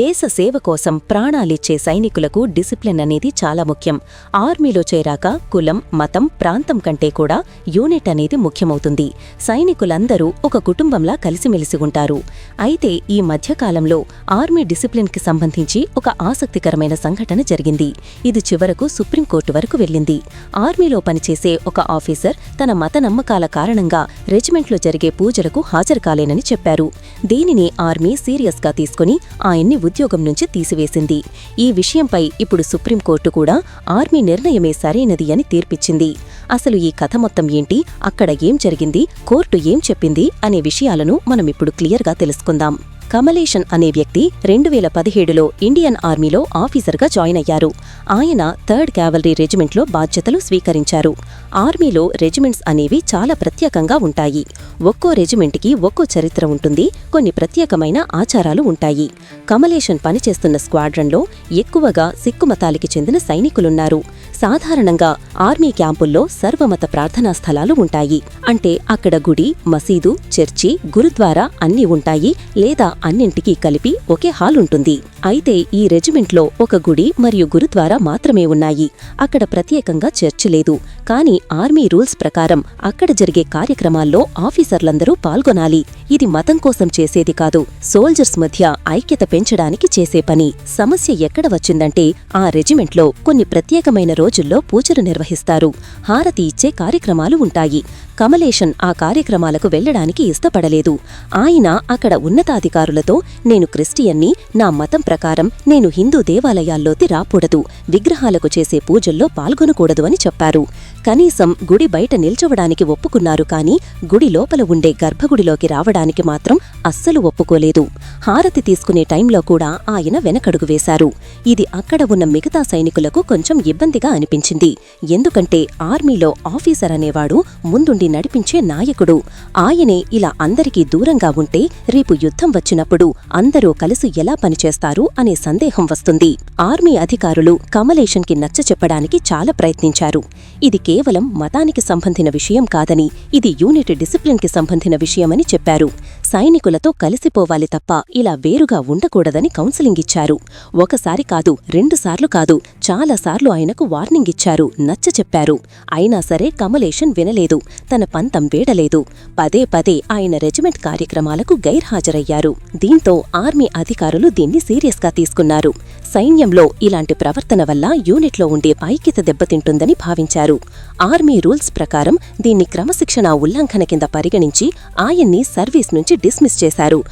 దేశ సేవ కోసం ప్రాణాలిచ్చే సైనికులకు డిసిప్లిన్ అనేది చాలా ముఖ్యం. ఆర్మీలో చేరాక కులం మతం ప్రాంతం కంటే కూడా యూనిట్ అనేది ముఖ్యమవుతుంది. సైనికులందరూ ఒక కుటుంబంలా కలిసిమెలిసి ఉంటారు. అయితే ఈ మధ్యకాలంలో ఆర్మీ డిసిప్లిన్కి సంబంధించి ఒక ఆసక్తికరమైన సంఘటన జరిగింది. ఇది చివరకు సుప్రీంకోర్టు వరకు వెళ్ళింది. ఆర్మీలో పనిచేసే ఒక ఆఫీసర్ తన మత నమ్మకాల కారణంగా రెజిమెంట్లో జరిగే పూజలకు హాజరు కాలేనని చెప్పారు. దీనిని ఆర్మీ సీరియస్గా తీసుకుని ఆయన్ని ఉద్యోగం నుంచి తీసివేసింది. ఈ విషయంపై ఇప్పుడు సుప్రీంకోర్టు కూడా ఆర్మీ నిర్ణయమే సరైనది అని తీర్పిచ్చింది. అసలు ఈ కథ మొత్తం ఏంటి? అక్కడ ఏం జరిగింది? కోర్టు ఏం చెప్పింది? అనే విషయాలను మనం ఇప్పుడు క్లియర్గా తెలుసుకుందాం. కమలేషన్ అనే వ్యక్తి రెండు వేల పదిహేడులో ఇండియన్ ఆర్మీలో ఆఫీసర్గా జాయిన్ అయ్యారు. ఆయన థర్డ్ క్యావలరీ రెజిమెంట్లో బాధ్యతలు స్వీకరించారు. ఆర్మీలో రెజిమెంట్స్ అనేవి చాలా ప్రత్యేకంగా ఉంటాయి. ఒక్కో రెజిమెంట్కి ఒక్కో చరిత్ర ఉంటుంది. కొన్ని ప్రత్యేకమైన ఆచారాలు ఉంటాయి. కమలేషన్ పనిచేస్తున్న స్క్వాడ్రన్లో ఎక్కువగా సిక్కు మతాలకి చెందిన సైనికులున్నారు. సాధారణంగా ఆర్మీ క్యాంపుల్లో సర్వమత ప్రార్థనా స్థలాలు ఉంటాయి. అంటే అక్కడ గుడి మసీదు చర్చి గురుద్వారా అన్నీ ఉంటాయి లేదా అన్నింటికీ కలిపి ఒకే హాల్ ఉంటుంది. అయితే ఈ రెజిమెంట్లో ఒక గుడి మరియు గురుద్వారా మాత్రమే ఉన్నాయి. అక్కడ ప్రత్యేకంగా చర్చి లేదు. కానీ ఆర్మీ రూల్స్ ప్రకారం అక్కడ జరిగే కార్యక్రమాల్లో ఆఫీసర్లందరూ పాల్గొనాలి. ఇది మతం కోసం చేసేది కాదు. సోల్జర్స్ మధ్య ఐక్యత పెంచడానికి చేసే పని. సమస్య ఎక్కడ వచ్చిందంటే ఆ రెజిమెంట్లో కొన్ని ప్రత్యేకమైన రోజుల్లో పూజలు నిర్వహిస్తారు. హారతి ఇచ్చే కార్యక్రమాలు ఉంటాయి. కమలేషన్ ఆ కార్యక్రమాలకు వెళ్ళడానికి ఇష్టపడలేదు. ఆయన అక్కడ ఉన్నతాధికారులతో నేను క్రిస్టియన్ని నా మతం ప్రకారం నేను హిందూ దేవాలయాల్లోకి రాకూడదు. విగ్రహాలకు చేసే పూజల్లో పాల్గొనకూడదు అని చెప్పారు. కనీసం గుడి బయట నిల్చోవడానికి ఒప్పుకున్నారు కాని గుడి లోపల ఉండే గర్భగుడిలోకి రావడానికి మాత్రం అస్సలు ఒప్పుకోలేదు. హారతి తీసుకునే టైంలో కూడా ఆయన వెనకడుగు వేశారు. ఇది అక్కడ ఉన్న మిగతా సైనికులకు కొంచెం ఇబ్బందిగా అనిపించింది. ఎందుకంటే ఆర్మీలో ఆఫీసర్ అనేవాడు ముందుండి నడిపించే నాయకుడు. ఆయనే ఇలా అందరికీ దూరంగా ఉంటే రేపు యుద్ధం వచ్చినప్పుడు అందరూ కలిసి ఎలా పనిచేస్తారు అనే సందేహం వస్తుంది. ఆర్మీ అధికారులు కమలేషన్కి నచ్చ చెప్పడానికి చాలా ప్రయత్నించారు. ఇది కేవలం మతానికి సంబంధించిన విషయం కాదని ఇది యూనిట్ డిసిప్లిన్కి సంబంధించిన విషయమని చెప్పారు. సైనికులతో కలిసిపోవాలి తప్ప ఇలా వేరుగా ఉండకూడదని కౌన్సిలింగ్ ఇచ్చారు. ఒకసారి కాదు రెండుసార్లు కాదు చాలాసార్లు ఆయనకు వార్నింగ్ ఇచ్చారు నచ్చ చెప్పారు. అయినా సరే కమలేషన్ వినలేదు తన పంతం వేడలేదు. పదే పదే ఆయన రెజిమెంట్ కార్యక్రమాలకు గైర్హాజరయ్యారు. దీంతో ఆర్మీ అధికారులు దీన్ని సీరియస్గా తీసుకున్నారు. సైన్యంలో ఇలాంటి ప్రవర్తన వల్ల యూనిట్లో ఉండే ఐక్యత దెబ్బతింటుందని భావించారు. ఆర్మీ రూల్స్ ప్రకారం దీన్ని క్రమశిక్షణా ఉల్లంఘన కింద పరిగణించి ఆయన్ని సర్వీస్ నుంచి డిస్మిస్ చేశారు.